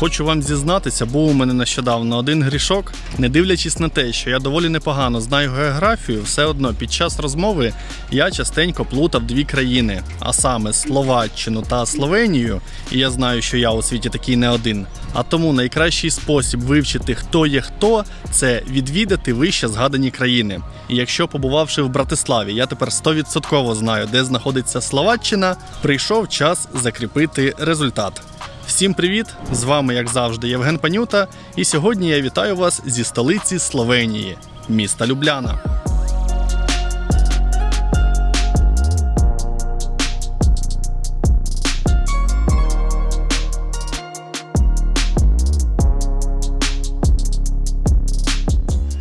Хочу вам зізнатися, був у мене нещодавно один грішок. Не дивлячись на те, що я доволі непогано знаю географію, все одно під час розмови я частенько плутав дві країни, а саме Словаччину та Словенію. І я знаю, що я у світі такий не один. А тому найкращий спосіб вивчити, хто є хто, це відвідати вище згадані країни. І якщо побувавши в Братиславі, я тепер 100% знаю, де знаходиться Словаччина, прийшов час закріпити результат. Всім привіт! З вами, як завжди, Євген Панюта, і сьогодні я вітаю вас зі столиці Словенії, міста Любляна.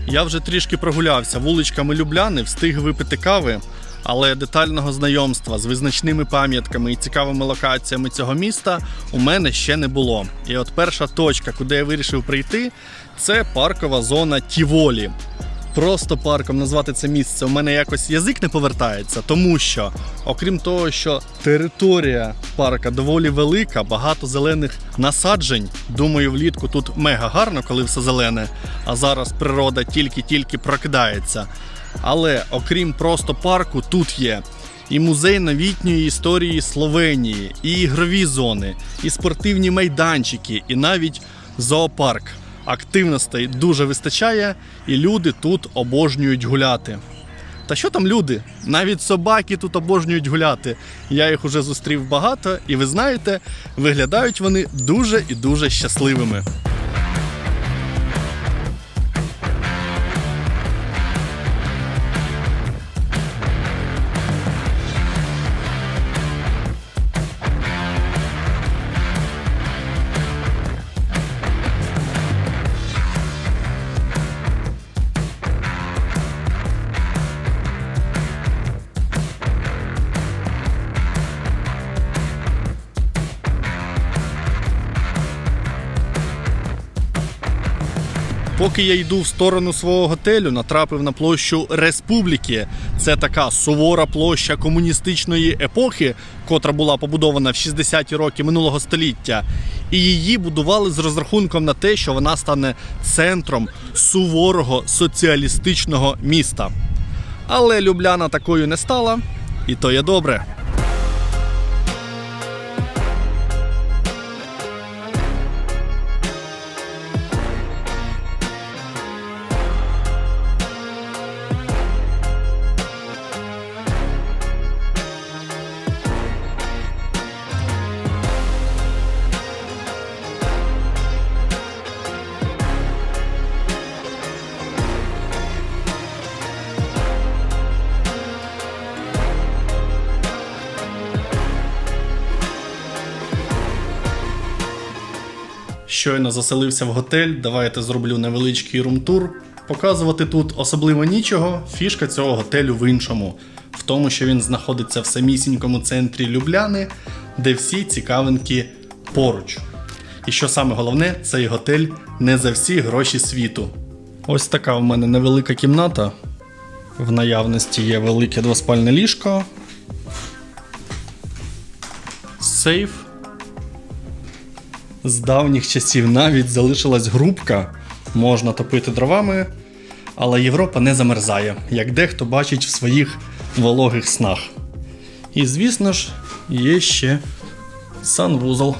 Я вже трішки прогулявся вуличками Любляни, встиг випити кави, але детального знайомства з визначними пам'ятками і цікавими локаціями цього міста у мене ще не було. І от перша точка, куди я вирішив прийти, це паркова зона Тіволі. Просто парком назвати це місце у мене якось язик не повертається, тому що, окрім того, що територія парка доволі велика, багато зелених насаджень. Думаю, влітку тут мега гарно, коли все зелене, а зараз природа тільки-тільки прокидається. Але окрім просто парку, тут є і музей новітньої історії Словенії, і ігрові зони, і спортивні майданчики, і навіть зоопарк. Активностей дуже вистачає, і люди тут обожнюють гуляти. Та що там люди? Навіть собаки тут обожнюють гуляти. Я їх уже зустрів багато, і ви знаєте, виглядають вони дуже і дуже щасливими. Поки я йду в сторону свого готелю, натрапив на площу Республіки. Це така сувора площа комуністичної епохи, котра була побудована в 60-ті роки минулого століття. І її будували з розрахунком на те, що вона стане центром суворого соціалістичного міста. Але Любляна такою не стала, і то є добре. Щойно заселився в готель. Давайте зроблю невеличкий румтур. Показувати тут особливо нічого. Фішка цього готелю в іншому, в тому, що він знаходиться в самісінькому центрі Любляни, де всі цікавинки поруч. І що саме головне, цей готель не за всі гроші світу. Ось така в мене невелика кімната. В наявності є велике двоспальне ліжко, сейф. З давніх часів навіть залишилась грубка, можна топити дровами, але Європа не замерзає, як дехто бачить в своїх вологих снах. І звісно ж, є ще санвузол.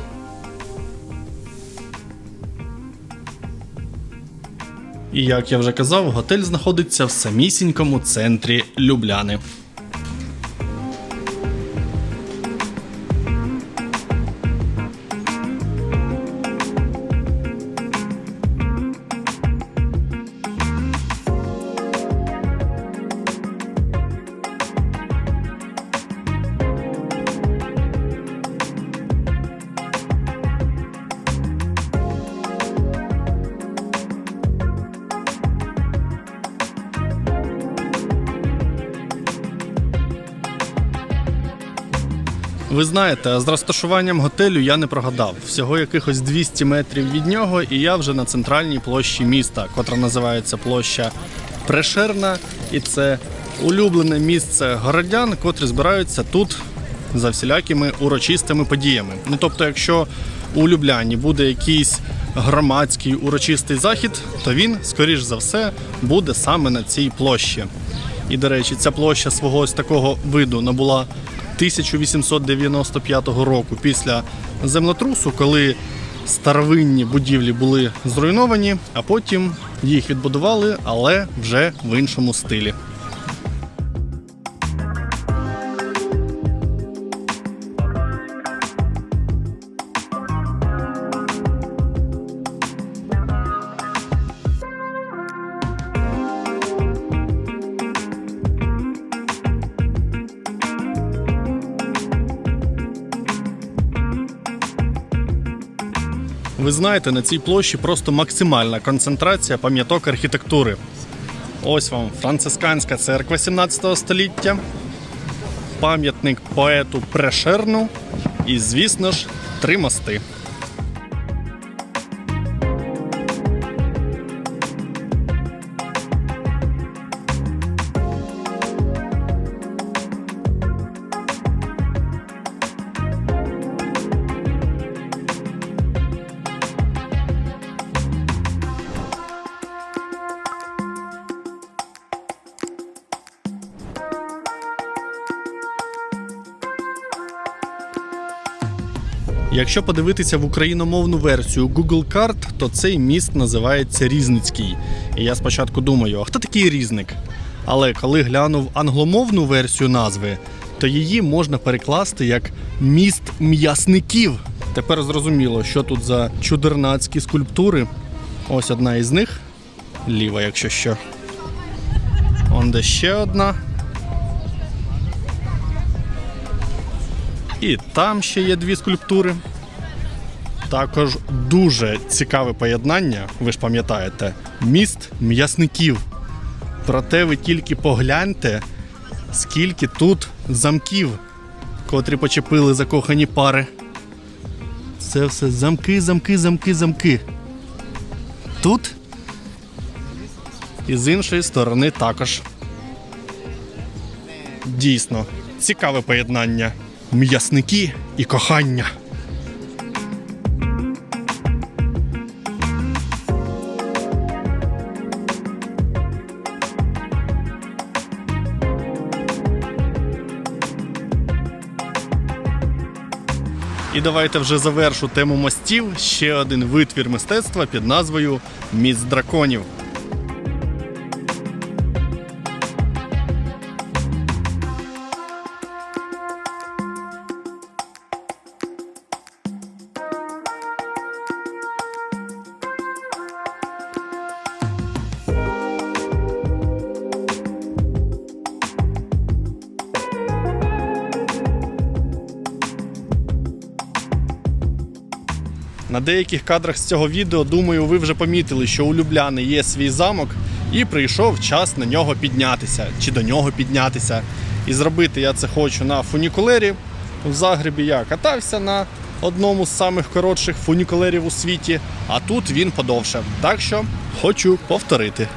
І як я вже казав, готель знаходиться в самісінькому центрі Любляни. Ви знаєте, з розташуванням готелю я не прогадав. Всього якихось 200 метрів від нього, і я вже на центральній площі міста, котра називається площа Прешерна. І це улюблене місце городян, котрі збираються тут за всілякими урочистими подіями. Ну тобто, якщо у Любляні буде якийсь громадський урочистий захід, то він, скоріш за все, буде саме на цій площі. І, до речі, ця площа свого ось такого виду набула 1895 року після землетрусу, коли старовинні будівлі були зруйновані, а потім їх відбудували, але вже в іншому стилі. Ви знаєте, на цій площі просто максимальна концентрація пам'яток архітектури. Ось вам францисканська церква 17 століття, пам'ятник поету Прешерну і, звісно ж, три мости. Якщо подивитися в україномовну версію Google карт, то цей міст називається Різницький. І я спочатку думаю, а хто такий різник? Але коли глянув англомовну версію назви, то її можна перекласти як міст м'ясників. Тепер зрозуміло, що тут за чудернацькі скульптури. Ось одна із них, ліва, якщо що. Он де ще одна. І там ще є дві скульптури. Також дуже цікаве поєднання, ви ж пам'ятаєте, міст м'ясників. Проте ви тільки погляньте, скільки тут замків, котрі почепили закохані пари. Це все замки, замки, замки, замки. Тут і з іншої сторони також. Дійсно, цікаве поєднання. М'ясники і кохання. І давайте вже завершу тему мостів. Ще один витвір мистецтва під назвою Міст драконів. На деяких кадрах з цього відео, думаю, ви вже помітили, що у Любляни є свій замок, і прийшов час на нього піднятися чи до нього піднятися. І зробити я це хочу на фунікулері. В Загребі я катався на одному з самих коротших фунікулерів у світі, а тут він подовше. Так що хочу повторити.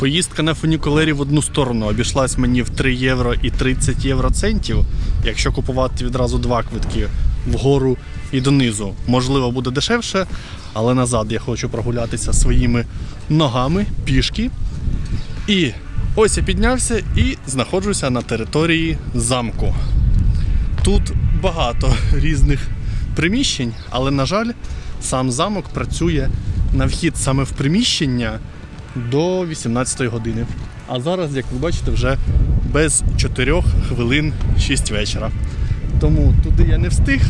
Поїздка на фунікулері в одну сторону обійшлась мені в 3 євро і 30 євроцентів. Якщо купувати відразу два квитки вгору і донизу, можливо, буде дешевше, але назад я хочу прогулятися своїми ногами пішки. І ось я піднявся і знаходжуся на території замку. Тут багато різних приміщень, але, на жаль, сам замок працює на вхід саме в приміщення до 18 години. А зараз, як ви бачите, вже без 4 хвилин 6 вечора. Тому туди я не встиг,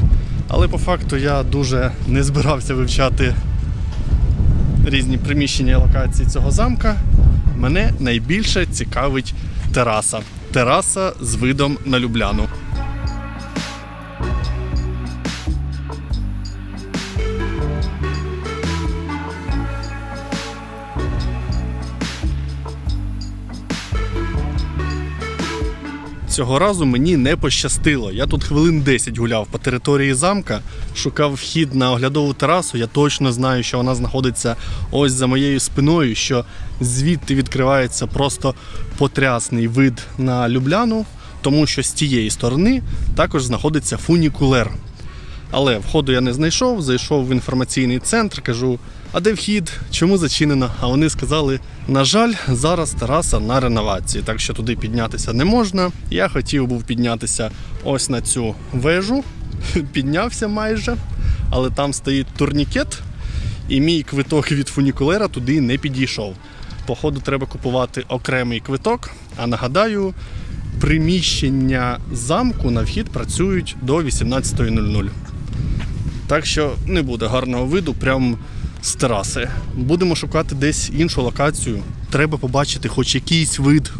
але по факту я дуже не збирався вивчати різні приміщення і локації цього замка. Мене найбільше цікавить тераса. Тераса з видом на Любляну. Цього разу мені не пощастило. Я тут хвилин 10 гуляв по території замка, шукав вхід на оглядову терасу. Я точно знаю, що вона знаходиться ось за моєю спиною, що звідти відкривається просто потрясний вид на Любляну, тому що з тієї сторони також знаходиться фунікулер. Але входу я не знайшов, зайшов в інформаційний центр, кажу, а де вхід? Чому зачинено? А вони сказали: на жаль, зараз тераса на реновації, так що туди піднятися не можна. Я хотів був піднятися ось на цю вежу, піднявся майже, але там стоїть турнікет, і мій квиток від фунікулера туди не підійшов. Походу, треба купувати окремий квиток. А нагадаю, приміщення замку на вхід працюють до 18.00. Так що не буде гарного виду прямо з тераси. Будемо шукати десь іншу локацію. Треба побачити хоч якийсь вид.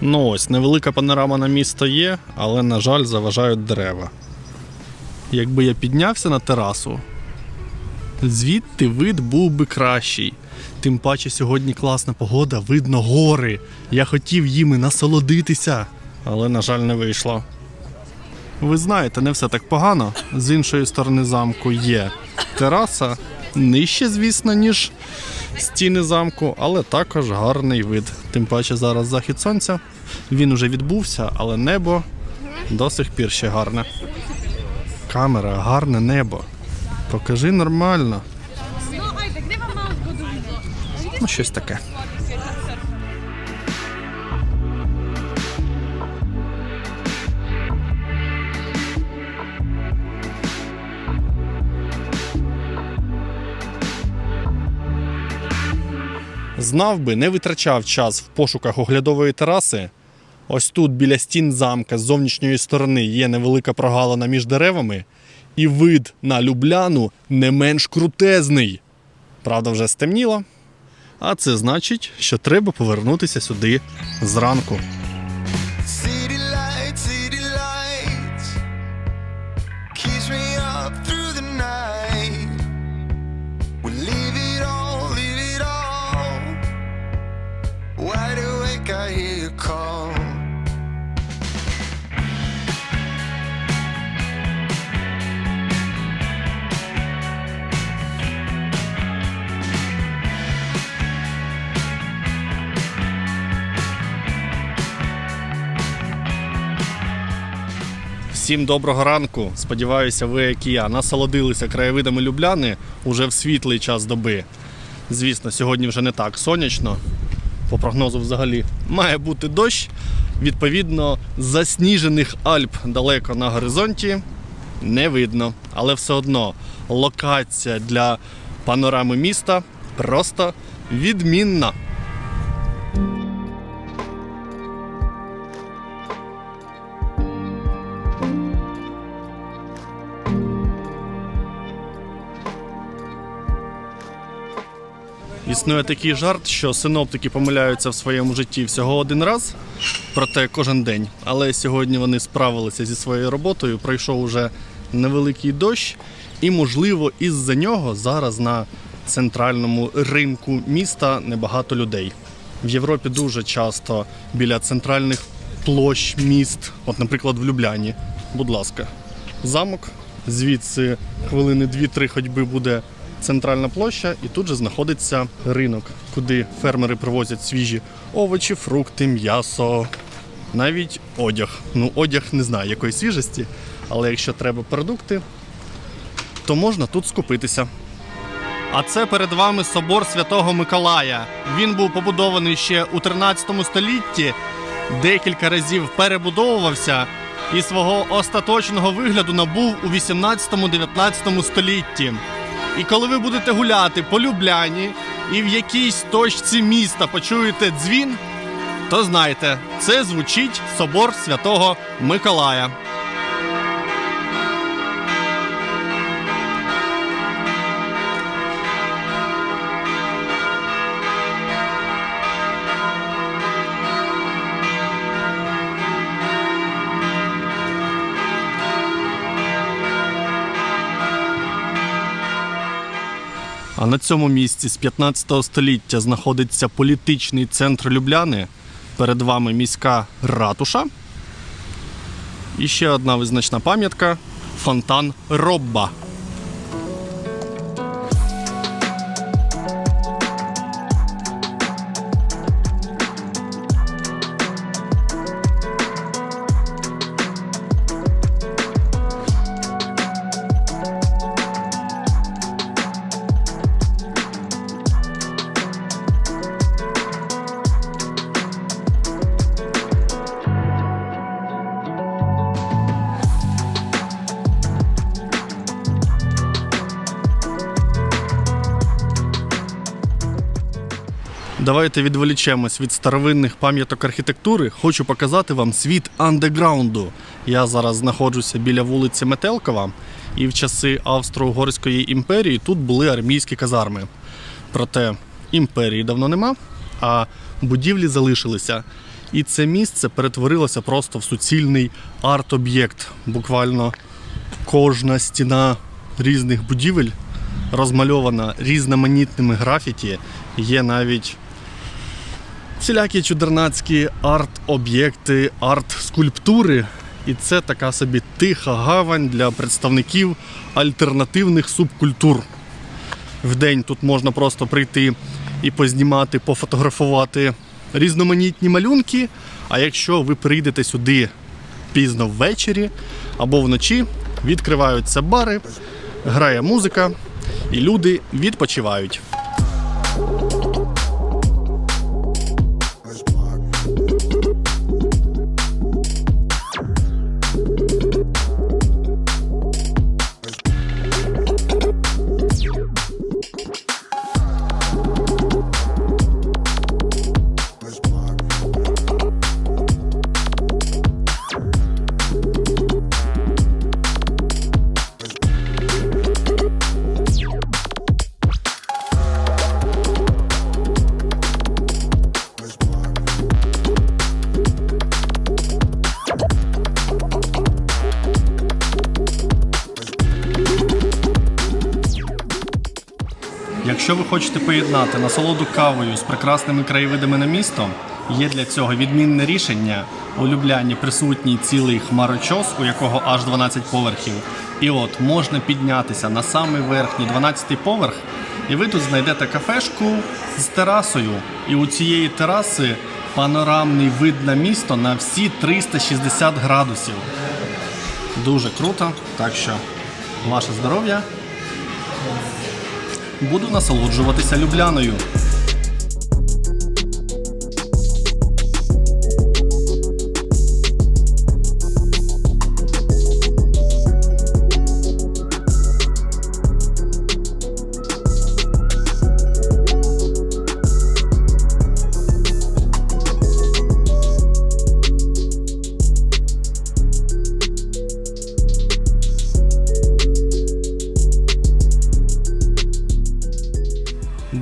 Ну ось, невелика панорама на місто є, але, на жаль, заважають дерева. Якби я піднявся на терасу, звідти вид був би кращий. Тим паче сьогодні класна погода, видно гори. Я хотів їми насолодитися, але, на жаль, не вийшло. Ви знаєте, не все так погано. З іншої сторони замку є тераса, нижче, звісно, ніж стіни замку, але також гарний вид. Тим паче зараз захід сонця. Він уже відбувся, але небо до сих пір ще гарне. Камера, гарне небо. Покажи нормально. Zgodu? Ну, щось таке. Знав би, не витрачав час в пошуках оглядової тераси. Ось тут біля стін замка з зовнішньої сторони є невелика прогалина між деревами, і вид на Любляну не менш крутезний. Правда, вже стемніло, а це значить, що треба повернутися сюди зранку. Всім доброго ранку. Сподіваюся, ви, як і я, насолодилися краєвидами Любляни уже в світлий час доби. Звісно, сьогодні вже не так сонячно. По прогнозу, взагалі, має бути дощ. Відповідно, засніжених Альп далеко на горизонті не видно. Але все одно локація для панорами міста просто відмінна. Існує такий жарт, що синоптики помиляються в своєму житті всього один раз, проте кожен день. Але сьогодні вони справилися зі своєю роботою. Пройшов уже невеликий дощ, і, можливо, із-за нього зараз на центральному ринку міста небагато людей. В Європі дуже часто біля центральних площ міст, от, наприклад, в Любляні. Будь ласка, замок, звідси хвилини 2-3 ходьби буде центральна площа, і тут же знаходиться ринок, куди фермери привозять свіжі овочі, фрукти, м'ясо, навіть одяг. Ну, одяг не знаю якої свіжості, але якщо треба продукти, то можна тут скупитися. А це перед вами собор Святого Миколая. Він був побудований ще у 13 столітті, декілька разів перебудовувався, і свого остаточного вигляду набув у 18-19 столітті. І коли ви будете гуляти по Любляні і в якійсь точці міста почуєте дзвін, то знайте, це звучить собор святого Миколая. А на цьому місці з 15 століття знаходиться політичний центр Любляни. Перед вами міська ратуша. І ще одна визначна пам'ятка фонтан Робба. Давайте відволічемось від старовинних пам'яток архітектури. Хочу показати вам світ андеграунду. Я зараз знаходжуся біля вулиці Метелкова, і в часи Австро-Угорської імперії тут були армійські казарми. Проте імперії давно нема, а будівлі залишилися. І це місце перетворилося просто в суцільний арт-об'єкт. Буквально кожна стіна різних будівель розмальована різноманітними графіті. Є навіть всілякі чудернацькі арт-об'єкти, арт-скульптури. І це така собі тиха гавань для представників альтернативних субкультур. Вдень тут можна просто прийти і познімати, пофотографувати різноманітні малюнки. А якщо ви прийдете сюди пізно ввечері або вночі, відкриваються бари, грає музика, і люди відпочивають. Якщо ви хочете поєднати насолоду кавою з прекрасними краєвидами на місто, є для цього відмінне рішення. У Любляні присутній цілий хмарочос, у якого аж 12 поверхів. І от можна піднятися на самий верхній 12 поверх, і ви тут знайдете кафешку з терасою. І у цієї тераси панорамний вид на місто на всі 360 градусів. Дуже круто, так що ваше здоров'я буду насолоджуватися Любляною.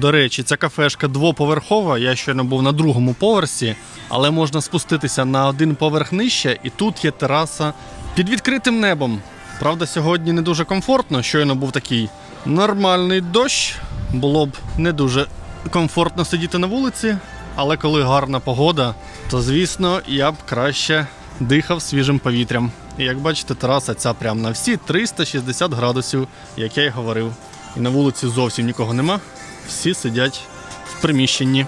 До речі, ця кафешка двоповерхова. Я щойно був на другому поверсі, але можна спуститися на один поверх нижче, і тут є тераса під відкритим небом. Правда, сьогодні не дуже комфортно. Щойно був такий нормальний дощ. Було б не дуже комфортно сидіти на вулиці, але коли гарна погода, то звісно я б краще дихав свіжим повітрям. І як бачите, тераса ця прям на всі 360 градусів, як я й говорив. І на вулиці зовсім нікого нема. Всі сидять в приміщенні.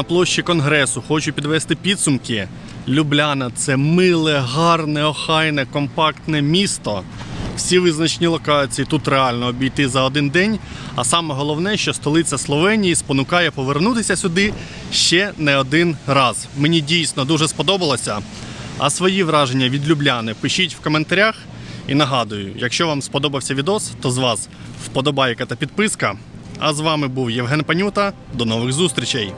На площі Конгресу, хочу підвести підсумки. Любляна це миле, гарне, охайне, компактне місто. Всі визначні локації тут реально обійти за один день. А саме головне, що столиця Словенії спонукає повернутися сюди ще не один раз. Мені дійсно дуже сподобалося. А свої враження від Любляни пишіть в коментарях. І нагадую, якщо вам сподобався відос, то з вас вподобайка та підписка. А з вами був Євген Панюта. До нових зустрічей!